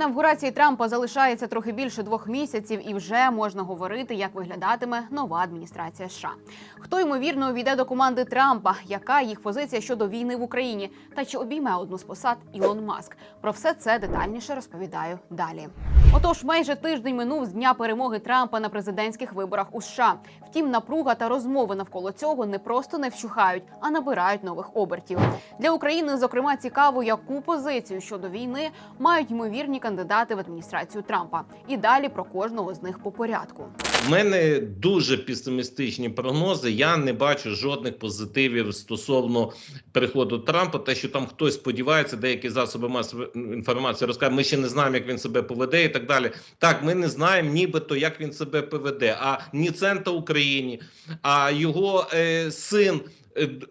Інавгурації Трампа залишається трохи більше двох місяців, і вже можна говорити, як виглядатиме нова адміністрація США. Хто ймовірно увійде до команди Трампа? Яка їх позиція щодо війни в Україні? Та чи обійме одну з посад Ілон Маск? Про все це детальніше розповідаю далі. Отож, майже тиждень минув з дня перемоги Трампа на президентських виборах у США. Втім, напруга та розмови навколо цього не просто не вщухають, а набирають нових обертів. Для України, зокрема, цікаво, яку позицію щодо війни мають ймовірні кандидати в адміністрацію Трампа. І далі про кожного з них по порядку. У мене дуже песимістичні прогнози. Я не бачу жодних позитивів стосовно приходу Трампа. Те, що там хтось сподівається, деякі засоби масової інформації розказують, ми ще не знаємо, як він себе поведе, і так далі. Так, ми не знаємо, нібито як він себе поведе. А ні цента Україні, а його е, син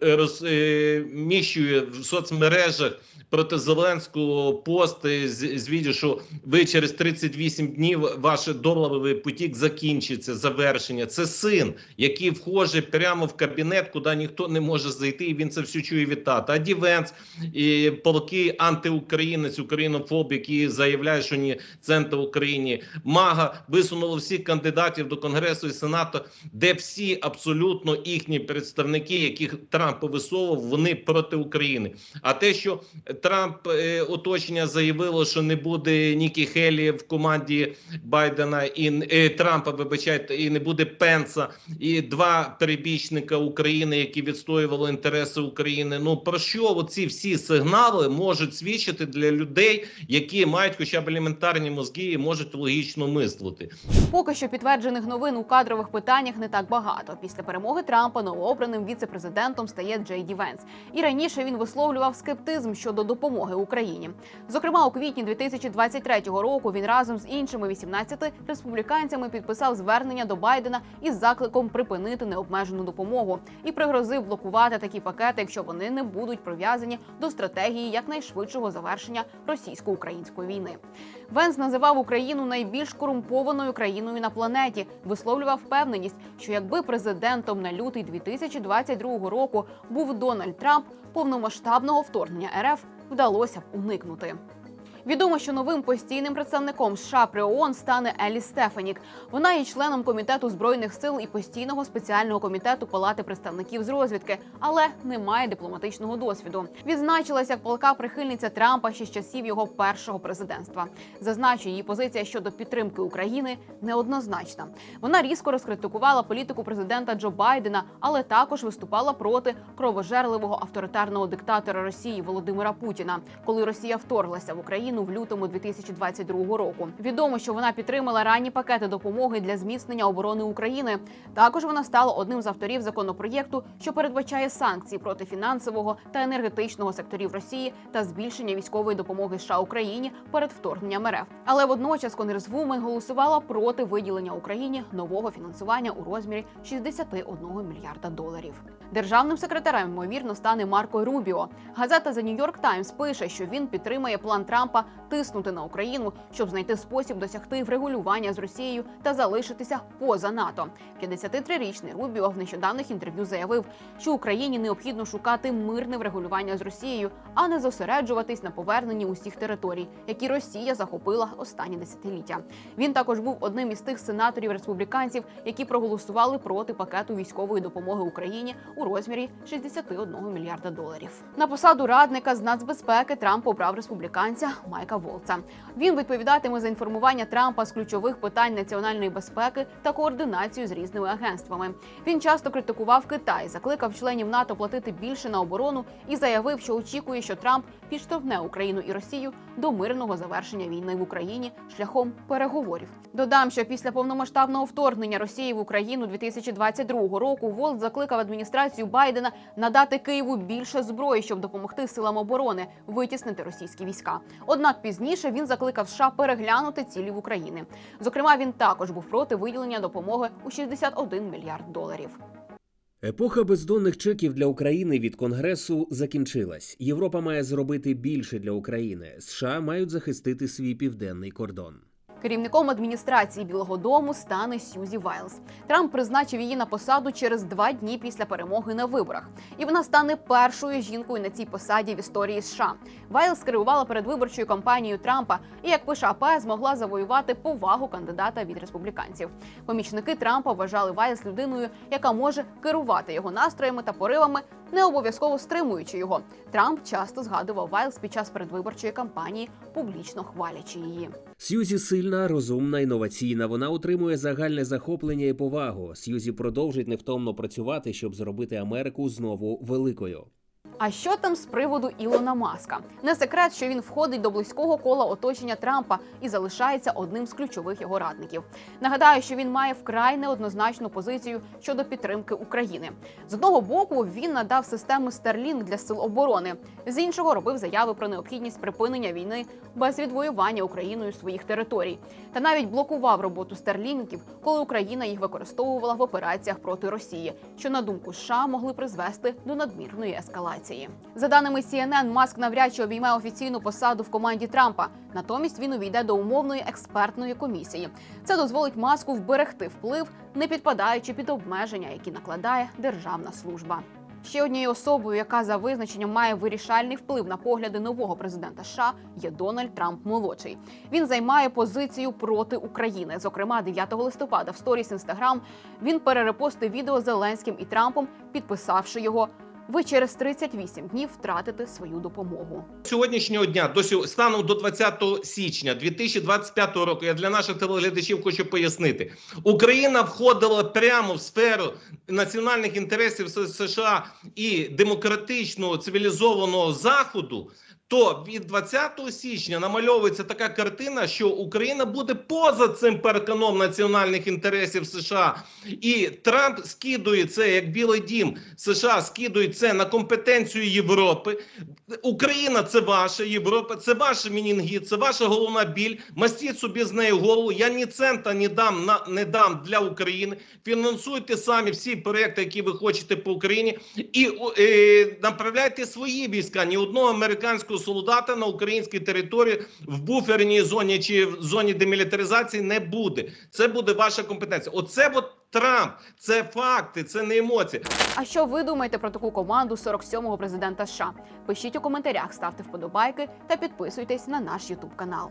розміщує в соцмережах проти Зеленського пости з, з відео, що ви через 38 днів ваш доларовий потік закінчиться, завершення. Це син, який вхоже прямо в кабінет, куди ніхто не може зайти, і він це все чує від тата. А Дівенц і полки антиукраїнець, українофоб, які заявляють, що ні центр Україні. Мага висунуло всіх кандидатів до Конгресу і Сенату, де всі абсолютно їхні представники, яких Трамп висовував, вони проти України. А те, що Трамп е, оточення заявило, що не буде Нікі Хелі в команді Байдена і е, Трампа, вибачайте, і не буде Пенса, і два перебічника України, які відстоювали інтереси України. Ну про що оці всі сигнали можуть свідчити для людей, які мають хоча б елементарні мозги і можуть логічно мислити? Поки що підтверджених новин у кадрових питаннях не так багато. Після перемоги Трампа новообраним віце-президентом стає Джей Ді Венс. І раніше він висловлював скептизм щодо допомоги Україні. Зокрема, у квітні 2023 року він разом з іншими 18 республіканцями підписав звернення до Байдена із закликом припинити необмежену допомогу і пригрозив блокувати такі пакети, якщо вони не будуть прив'язані до стратегії якнайшвидшого завершення російсько-української війни. Венс називав Україну найбільш корумпованою країною на планеті. Висловлював впевненість, що якби президентом на лютий 2022 року був Дональд Трамп, повномасштабного вторгнення РФ вдалося б уникнути. Відомо, що новим постійним представником США при ООН стане Елі Стефанік. Вона є членом комітету збройних сил і постійного спеціального комітету Палати представників з розвідки, але не має дипломатичного досвіду. Відзначилася як палка прихильниця Трампа ще з часів його першого президентства. Зазначу, її позиція щодо підтримки України неоднозначна. Вона різко розкритикувала політику президента Джо Байдена, але також виступала проти кровожерливого авторитарного диктатора Росії Володимира Путіна, коли Росія вторглася в Україну в лютому 2022 року. Відомо, що вона підтримала ранні пакети допомоги для зміцнення оборони України. Також вона стала одним з авторів законопроєкту, що передбачає санкції проти фінансового та енергетичного секторів Росії та збільшення військової допомоги США Україні перед вторгненням РФ. Але водночас конгресвумен голосувала проти виділення Україні нового фінансування у розмірі 61 мільярда доларів. Державним секретарем ймовірно стане Марко Рубіо. Газета The New York Times пише, що він підтримує план Трампа тиснути на Україну, щоб знайти спосіб досягти врегулювання з Росією та залишитися поза НАТО. 53-річний Рубіо в нещодавних інтерв'ю заявив, що Україні необхідно шукати мирне врегулювання з Росією, а не зосереджуватись на поверненні усіх територій, які Росія захопила останні десятиліття. Він також був одним із тих сенаторів республіканців, які проголосували проти пакету військової допомоги Україні у розмірі 61 мільярда доларів. На посаду радника з нацбезпеки Трамп обрав республіканця Майка Волца. Він відповідатиме за інформування Трампа з ключових питань національної безпеки та координацію з різними агентствами. Він часто критикував Китай, закликав членів НАТО платити більше на оборону і заявив, що очікує, що Трамп підштовхне Україну і Росію до мирного завершення війни в Україні шляхом переговорів. Додам, що після повномасштабного вторгнення Росії в Україну 2022 року Волт закликав адміністрацію Байдена надати Києву більше зброї, щоб допомогти силам оборони витіснити російські війська. Однак пізніше він закликав США переглянути цілі в Україні. Зокрема, він також був проти виділення допомоги у 61 мільярд доларів. Епоха бездонних чеків для України від Конгресу закінчилась. Європа має зробити більше для України. США мають захистити свій південний кордон. Керівником адміністрації Білого Дому стане Сьюзі Вайлз. Трамп призначив її на посаду через два дні після перемоги на виборах, і вона стане першою жінкою на цій посаді в історії США. Вайлз керувала передвиборчою кампанією Трампа і, як пише АП, змогла завоювати повагу кандидата від республіканців. Помічники Трампа вважали Вайлз людиною, яка може керувати його настроями та поривами, не обов'язково стримуючи його. Трамп часто згадував Вайлз під час передвиборчої кампанії, публічно хвалячи її. Сьюзі сильна, розумна, інноваційна. Вона отримує загальне захоплення і повагу. Сьюзі продовжить невтомно працювати, щоб зробити Америку знову великою. А що там з приводу Ілона Маска? Не секрет, що він входить до близького кола оточення Трампа і залишається одним з ключових його радників. Нагадаю, що він має вкрай неоднозначну позицію щодо підтримки України. З одного боку він надав системи Starlink для сил оборони, з іншого робив заяви про необхідність припинення війни без відвоювання Україною своїх територій, та навіть блокував роботу старлінків, коли Україна їх використовувала в операціях проти Росії, що на думку США могли призвести до надмірної ескалації. За даними CNN, Маск навряд чи обійме офіційну посаду в команді Трампа. Натомість він увійде до умовної експертної комісії. Це дозволить маску вберегти вплив, не підпадаючи під обмеження, які накладає державна служба. Ще однією особою, яка за визначенням має вирішальний вплив на погляди нового президента США, є Дональд Трамп молодший. Він займає позицію проти України. Зокрема, 9 листопада в сторіс Інстаграм він перерепостив відео Зеленським і Трампом, підписавши його. Ви через 38 днів втратите свою допомогу. сьогоднішнього дня до станом до 20 січня 2025 року. Я для наших телеглядачів хочу пояснити: Україна входила прямо в сферу національних інтересів США і демократичного цивілізованого заходу. То від 20 січня намальовується така картина, що Україна буде поза цим парканом національних інтересів США, і Трамп скидує це як Білий Дім США скидує це на компетенцію Європи. Україна це ваша Європа, це ваш мінінгіт, це ваша головна біль. Мастіть собі з нею голову. Я ні цента не дам на не дам для України. Фінансуйте самі всі проекти, які ви хочете по Україні, і е, направляйте свої війська. Ні одного американського солдата на українській території в буферній зоні чи в зоні демілітаризації не буде. Це буде ваша компетенція. Оце от Трамп, це факти, це не емоції. А що ви думаєте про таку команду 47-го президента США? Пишіть у коментарях, ставте вподобайки та підписуйтесь на наш Ютуб канал.